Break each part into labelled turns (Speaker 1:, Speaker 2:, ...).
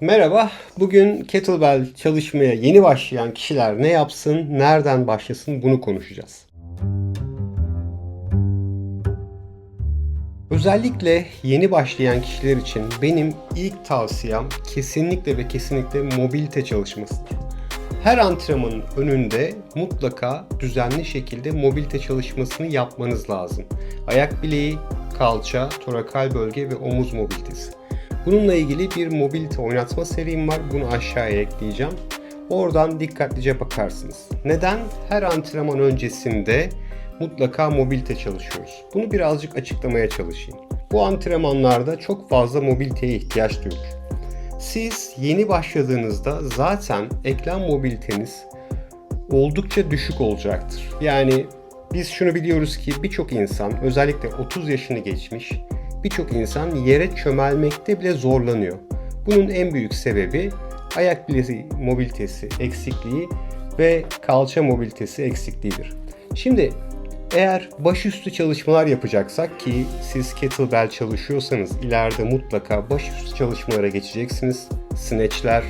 Speaker 1: Merhaba, bugün kettlebell çalışmaya yeni başlayan kişiler ne yapsın, nereden başlasın bunu konuşacağız. Özellikle yeni başlayan kişiler için benim ilk tavsiyem kesinlikle ve kesinlikle mobilite çalışmasıdır. Her antrenmanın önünde mutlaka düzenli şekilde mobilite çalışmasını yapmanız lazım. Ayak bileği, kalça, torakal bölge ve omuz mobilitesi. Bununla ilgili bir mobilite oynatma serim var. Bunu aşağıya ekleyeceğim. Oradan dikkatlice bakarsınız. Neden? Her antrenman öncesinde mutlaka mobilite çalışıyoruz. Bunu birazcık açıklamaya çalışayım. Bu antrenmanlarda çok fazla mobiliteye ihtiyaç duyulur. Siz yeni başladığınızda zaten eklem mobiliteniz oldukça düşük olacaktır. Yani biz şunu biliyoruz ki birçok insan özellikle 30 yaşını geçmiş birçok insan yere çömelmekte bile zorlanıyor. Bunun en büyük sebebi ayak bileği mobilitesi eksikliği ve kalça mobilitesi eksikliğidir. Şimdi eğer başüstü çalışmalar yapacaksak ki siz kettlebell çalışıyorsanız ileride mutlaka başüstü çalışmalara geçeceksiniz. Snatchler,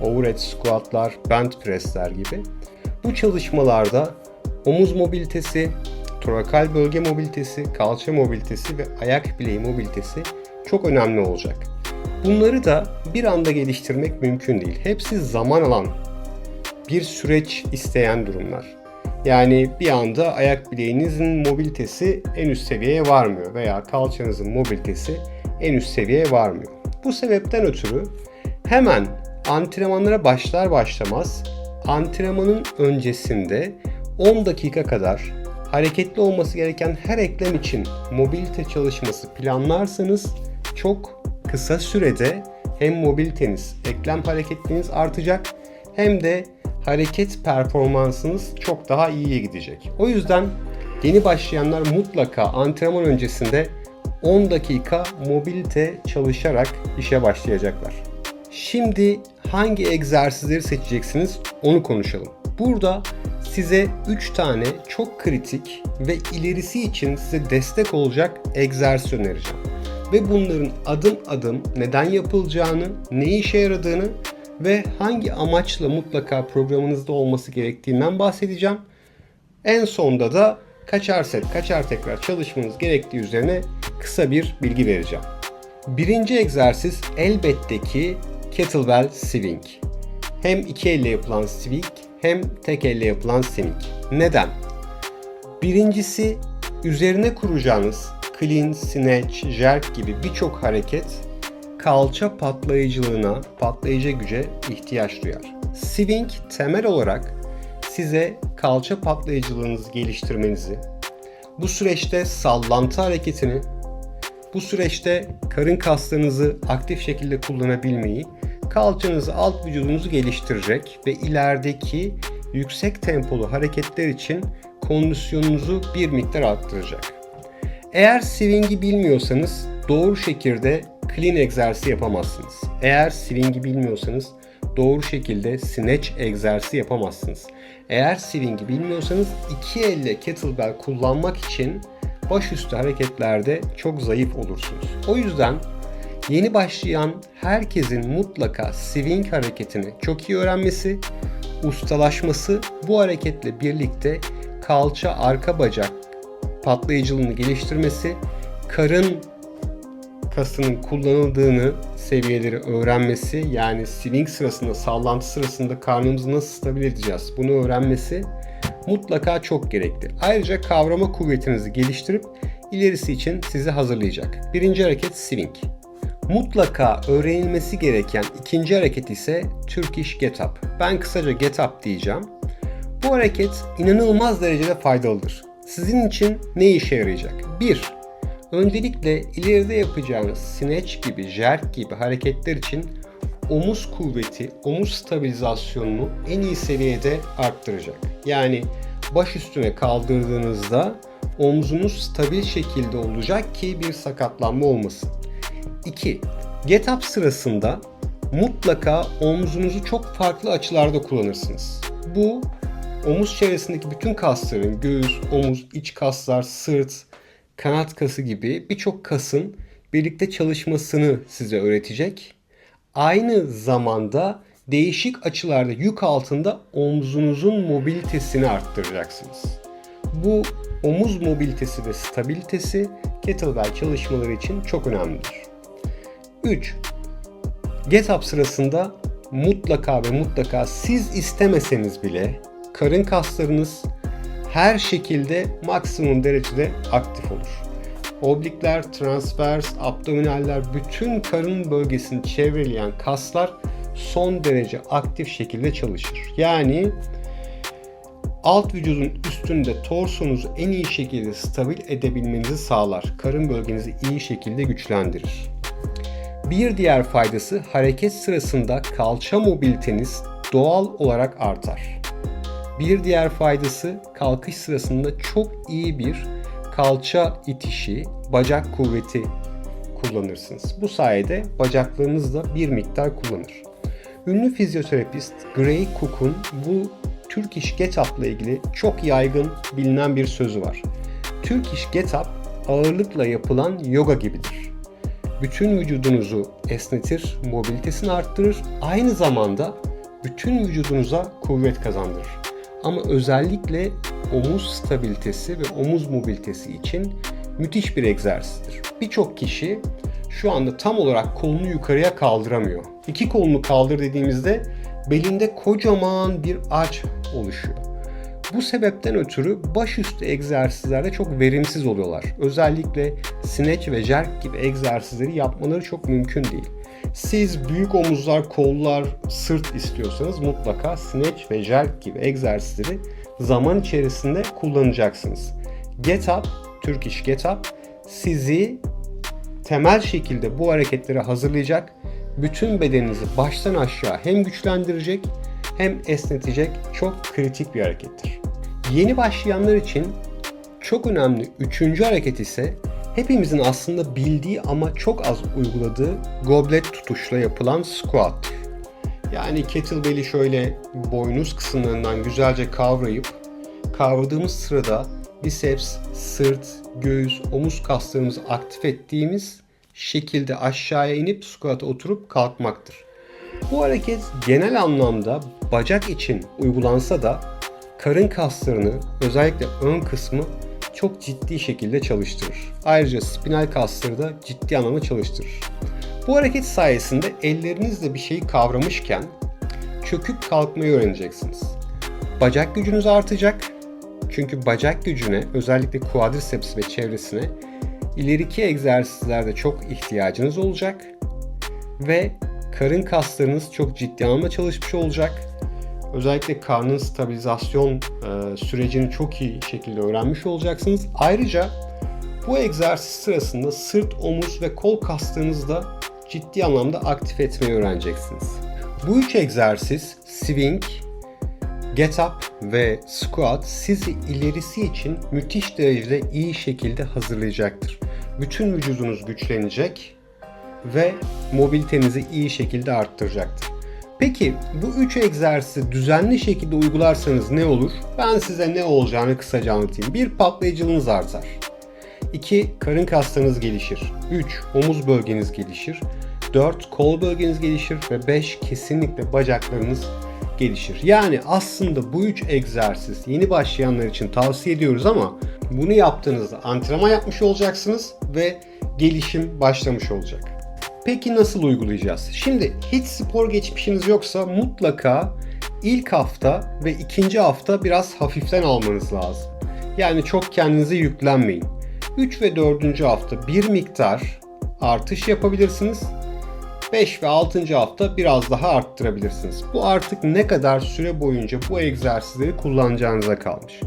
Speaker 1: overhead squatlar, bent pressler gibi. Bu çalışmalarda omuz mobilitesi, torakal bölge mobilitesi, kalça mobilitesi ve ayak bileği mobilitesi çok önemli olacak. Bunları da bir anda geliştirmek mümkün değil. Hepsi zaman alan bir süreç isteyen durumlar. Yani bir anda ayak bileğinizin mobilitesi en üst seviyeye varmıyor veya kalçanızın mobilitesi en üst seviyeye varmıyor. Bu sebepten ötürü hemen antrenmanlara başlar başlamaz antrenmanın öncesinde 10 dakika kadar hareketli olması gereken her eklem için mobilite çalışması planlarsanız çok kısa sürede hem mobiliteniz, eklem hareketliliğiniz artacak hem de hareket performansınız çok daha iyiye gidecek. O yüzden yeni başlayanlar mutlaka antrenman öncesinde 10 dakika mobilite çalışarak işe başlayacaklar. Şimdi hangi egzersizleri seçeceksiniz onu konuşalım. Burada size 3 tane çok kritik ve ilerisi için size destek olacak egzersiz önereceğim. Ve bunların adım adım neden yapılacağını, ne işe yaradığını ve hangi amaçla mutlaka programınızda olması gerektiğinden bahsedeceğim. En sonda da kaçar set, kaçar tekrar çalışmanız gerektiği üzerine kısa bir bilgi vereceğim. Birinci egzersiz elbette ki kettlebell swing. Hem iki elle yapılan swing hem tek elle yapılan swing. Neden? Birincisi üzerine kuracağınız clean, snatch, jerk gibi birçok hareket kalça patlayıcılığına, patlayıcı güce ihtiyaç duyar. Swing temel olarak size kalça patlayıcılığınızı geliştirmenizi, bu süreçte sallantı hareketini, bu süreçte karın kaslarınızı aktif şekilde kullanabilmeyi, kalçanızı, alt vücudunuzu geliştirecek ve ilerideki yüksek tempolu hareketler için kondisyonunuzu bir miktar arttıracak. Eğer swing'i bilmiyorsanız doğru şekilde clean egzersizi yapamazsınız. Eğer swing'i bilmiyorsanız doğru şekilde snatch egzersizi yapamazsınız. Eğer swing'i bilmiyorsanız iki elle kettlebell kullanmak için başüstü hareketlerde çok zayıf olursunuz. O yüzden yeni başlayan herkesin mutlaka swing hareketini çok iyi öğrenmesi, ustalaşması bu hareketle birlikte kalça arka bacak patlayıcılığını geliştirmesi, karın kasının kullanıldığını seviyeleri öğrenmesi yani swing sırasında, sallantı sırasında karnımızı nasıl stabil edeceğiz bunu öğrenmesi mutlaka çok gerekli. Ayrıca kavrama kuvvetinizi geliştirip ilerisi için sizi hazırlayacak. Birinci hareket swing. Mutlaka öğrenilmesi gereken ikinci hareket ise Turkish Get Up. Ben kısaca Get Up diyeceğim. Bu hareket inanılmaz derecede faydalıdır. Sizin için ne işe yarayacak? 1. Öncelikle ileride yapacağınız snatch gibi, jerk gibi hareketler için omuz kuvveti, omuz stabilizasyonunu en iyi seviyede arttıracak. Yani baş üstüne kaldırdığınızda omzunuz stabil şekilde olacak ki bir sakatlanma olmasın. 2. Get up sırasında mutlaka omzunuzu çok farklı açılarda kullanırsınız. Bu omuz çevresindeki bütün kasların göğüs, omuz, iç kaslar, sırt, kanat kası gibi birçok kasın birlikte çalışmasını size öğretecek. aynı zamanda değişik açılarda yük altında omzunuzun mobilitesini arttıracaksınız. Bu omuz mobilitesi ve stabilitesi kettlebell çalışmaları için çok önemlidir. 3. Get up sırasında mutlaka ve mutlaka siz istemeseniz bile karın kaslarınız her şekilde maksimum derecede aktif olur. Oblikler, transvers, abdominaller, bütün karın bölgesini çevreleyen kaslar son derece aktif şekilde çalışır. Yani alt vücudun üstünde torsonuzu en iyi şekilde stabil edebilmenizi sağlar. Karın bölgenizi iyi şekilde güçlendirir. Bir diğer faydası hareket sırasında kalça mobiliteniz doğal olarak artar. Bir diğer faydası kalkış sırasında çok iyi bir kalça itişi, bacak kuvveti kullanırsınız. Bu sayede bacaklarınız da bir miktar kullanır. Ünlü fizyoterapist Gray Cook'un bu Turkish Get Up ile ilgili çok yaygın bilinen bir sözü var. Turkish Get Up ağırlıkla yapılan yoga gibidir. Bütün vücudunuzu esnetir, mobilitesini arttırır, aynı zamanda bütün vücudunuza kuvvet kazandırır. Ama özellikle omuz stabilitesi ve omuz mobilitesi için müthiş bir egzersizdir. Birçok kişi şu anda tam olarak kolunu yukarıya kaldıramıyor. İki kolunu kaldır dediğimizde belinde kocaman bir ağaç oluşuyor. Bu sebepten ötürü başüstü egzersizlerde çok verimsiz oluyorlar. Özellikle snatch ve jerk gibi egzersizleri yapmaları çok mümkün değil. Siz büyük omuzlar, kollar, sırt istiyorsanız mutlaka snatch ve jerk gibi egzersizleri zaman içerisinde kullanacaksınız. Get Up, Turkish Get Up sizi temel şekilde bu hareketleri hazırlayacak, bütün bedeninizi baştan aşağı hem güçlendirecek hem esnetecek çok kritik bir harekettir. Yeni başlayanlar için çok önemli üçüncü hareket ise hepimizin aslında bildiği ama çok az uyguladığı goblet tutuşla yapılan squat. Yani kettlebell'i şöyle boynuz kısımlarından güzelce kavrayıp kavradığımız sırada biceps, sırt, göğüs, omuz kaslarımızı aktif ettiğimiz şekilde aşağıya inip squat'a oturup kalkmaktır. Bu hareket genel anlamda bacak için uygulansa da karın kaslarını özellikle ön kısmı çok ciddi şekilde çalıştırır. Ayrıca spinal kasları da ciddi anlamda çalıştırır. Bu hareket sayesinde ellerinizle bir şeyi kavramışken çöküp kalkmayı öğreneceksiniz. Bacak gücünüz artacak. Çünkü bacak gücüne özellikle quadriceps ve çevresine ileriki egzersizlerde çok ihtiyacınız olacak ve karın kaslarınız çok ciddi anlamda çalışmış olacak. Özellikle karnın stabilizasyon e, sürecini çok iyi şekilde öğrenmiş olacaksınız. Ayrıca bu egzersiz sırasında sırt, omuz ve kol kaslarınızı da ciddi anlamda aktif etmeyi öğreneceksiniz. Bu üç egzersiz swing, get up ve squat sizi ilerisi için müthiş derecede iyi şekilde hazırlayacaktır. Bütün vücudunuz güçlenecek ve mobilitenizi iyi şekilde arttıracaktır. Peki bu üç egzersizi düzenli şekilde uygularsanız ne olur? Ben size ne olacağını kısaca anlatayım. Bir patlayıcılığınız artar. 2. Karın kaslarınız gelişir. 3. Omuz bölgeniz gelişir. 4. Kol bölgeniz gelişir. Ve 5. Kesinlikle bacaklarınız gelişir. Yani aslında bu üç egzersiz yeni başlayanlar için tavsiye ediyoruz ama bunu yaptığınızda antrenman yapmış olacaksınız ve gelişim başlamış olacak. Peki nasıl uygulayacağız? Şimdi hiç spor geçmişiniz yoksa mutlaka ilk hafta ve ikinci hafta biraz hafiften almanız lazım. Yani çok kendinize yüklenmeyin. 3 ve 4. hafta bir miktar artış yapabilirsiniz. 5 ve 6. hafta biraz daha arttırabilirsiniz. Bu artık ne kadar süre boyunca bu egzersizleri kullanacağınıza kalmış.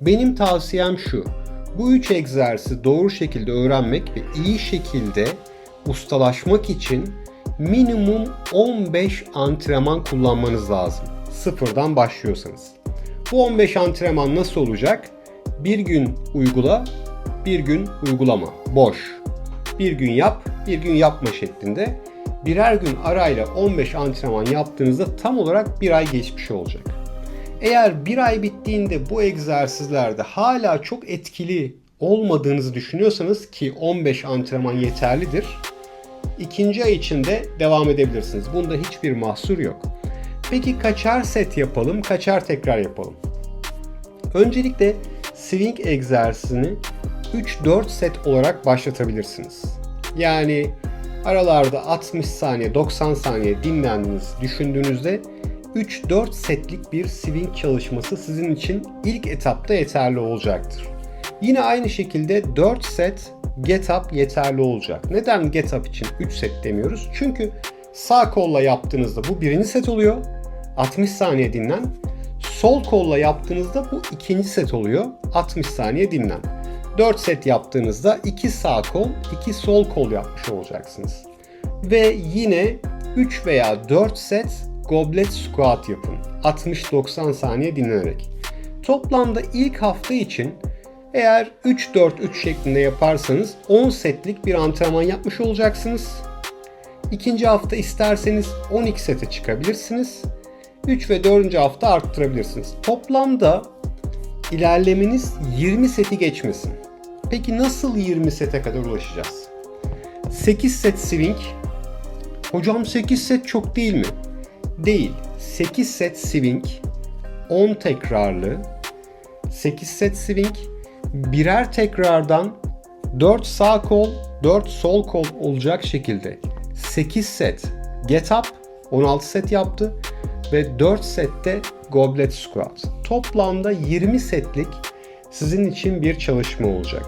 Speaker 1: Benim tavsiyem şu. Bu üç egzersizi doğru şekilde öğrenmek ve iyi şekilde ustalaşmak için minimum 15 antrenman kullanmanız lazım. Sıfırdan başlıyorsanız. Bu 15 antrenman nasıl olacak? Bir gün uygula, bir gün uygulama. Boş. Bir gün yap, bir gün yapma şeklinde. Birer gün arayla 15 antrenman yaptığınızda tam olarak bir ay geçmiş olacak. Eğer bir ay bittiğinde bu egzersizlerde hala çok etkili olmadığınızı düşünüyorsanız ki 15 antrenman yeterlidir. İkinci ay içinde devam edebilirsiniz. Bunda hiçbir mahsur yok. Peki kaçar set yapalım, kaçar tekrar yapalım? Öncelikle swing egzersizini 3-4 set olarak başlatabilirsiniz. Yani aralarda 60 saniye, 90 saniye dinlendiğiniz düşündüğünüzde 3-4 setlik bir swing çalışması sizin için ilk etapta yeterli olacaktır. Yine aynı şekilde 4 set get up yeterli olacak. Neden get up için 3 set demiyoruz? Çünkü sağ kolla yaptığınızda bu birinci set oluyor. 60 saniye dinlen. Sol kolla yaptığınızda bu ikinci set oluyor. 60 saniye dinlen. 4 set yaptığınızda 2 sağ kol, 2 sol kol yapmış olacaksınız. Ve yine 3 veya 4 set goblet squat yapın. 60-90 saniye dinlenerek. Toplamda ilk hafta için eğer 3-4-3 şeklinde yaparsanız 10 setlik bir antrenman yapmış olacaksınız. İkinci hafta isterseniz 12 sete çıkabilirsiniz. 3 ve 4. hafta arttırabilirsiniz. Toplamda ilerlemeniz 20 seti geçmesin. Peki nasıl 20 sete kadar ulaşacağız? 8 set swing. Hocam 8 set çok değil mi? Değil. 8 set swing, 10 tekrarlı, 8 set swing, birer tekrardan 4 sağ kol, 4 sol kol olacak şekilde 8 set get up, 16 set yaptı ve 4 sette goblet squat. Toplamda 20 setlik sizin için bir çalışma olacak.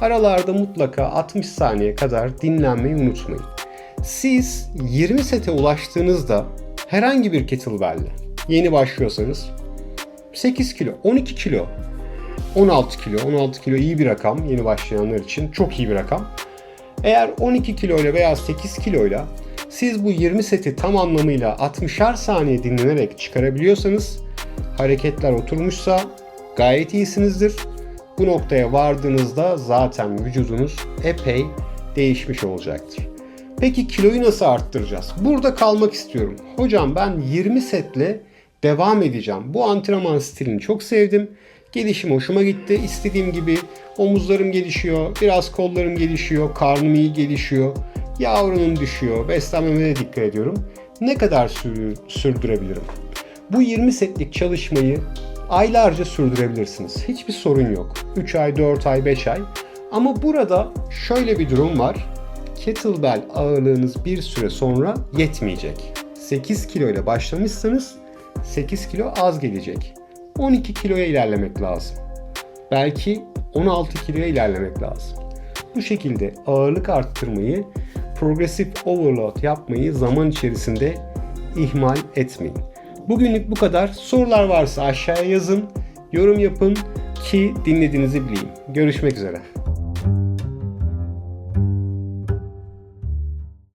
Speaker 1: Aralarda mutlaka 60 saniye kadar dinlenmeyi unutmayın. Siz 20 sete ulaştığınızda herhangi bir kettlebell yeni başlıyorsanız 8 kilo, 12 kilo, 16 kilo, 16 kilo iyi bir rakam yeni başlayanlar için çok iyi bir rakam. Eğer 12 kiloyla veya 8 kiloyla siz bu 20 seti tam anlamıyla 60'ar saniye dinlenerek çıkarabiliyorsanız hareketler oturmuşsa gayet iyisinizdir. Bu noktaya vardığınızda zaten vücudunuz epey değişmiş olacaktır. Peki kiloyu nasıl arttıracağız? Burada kalmak istiyorum. Hocam ben 20 setle devam edeceğim. Bu antrenman stilini çok sevdim. Gelişim hoşuma gitti. İstediğim gibi omuzlarım gelişiyor, biraz kollarım gelişiyor, karnım iyi gelişiyor, yağ oranım düşüyor, beslenmeme de dikkat ediyorum. Ne kadar sür- sürdürebilirim? Bu 20 setlik çalışmayı aylarca sürdürebilirsiniz. Hiçbir sorun yok. 3 ay, 4 ay, 5 ay. Ama burada şöyle bir durum var. Kettlebell ağırlığınız bir süre sonra yetmeyecek. 8 kilo ile başlamışsanız 8 kilo az gelecek. 12 kiloya ilerlemek lazım. Belki 16 kiloya ilerlemek lazım. Bu şekilde ağırlık arttırmayı, progresif overload yapmayı zaman içerisinde ihmal etmeyin. Bugünlük bu kadar. Sorular varsa aşağıya yazın, yorum yapın ki dinlediğinizi bileyim. Görüşmek üzere.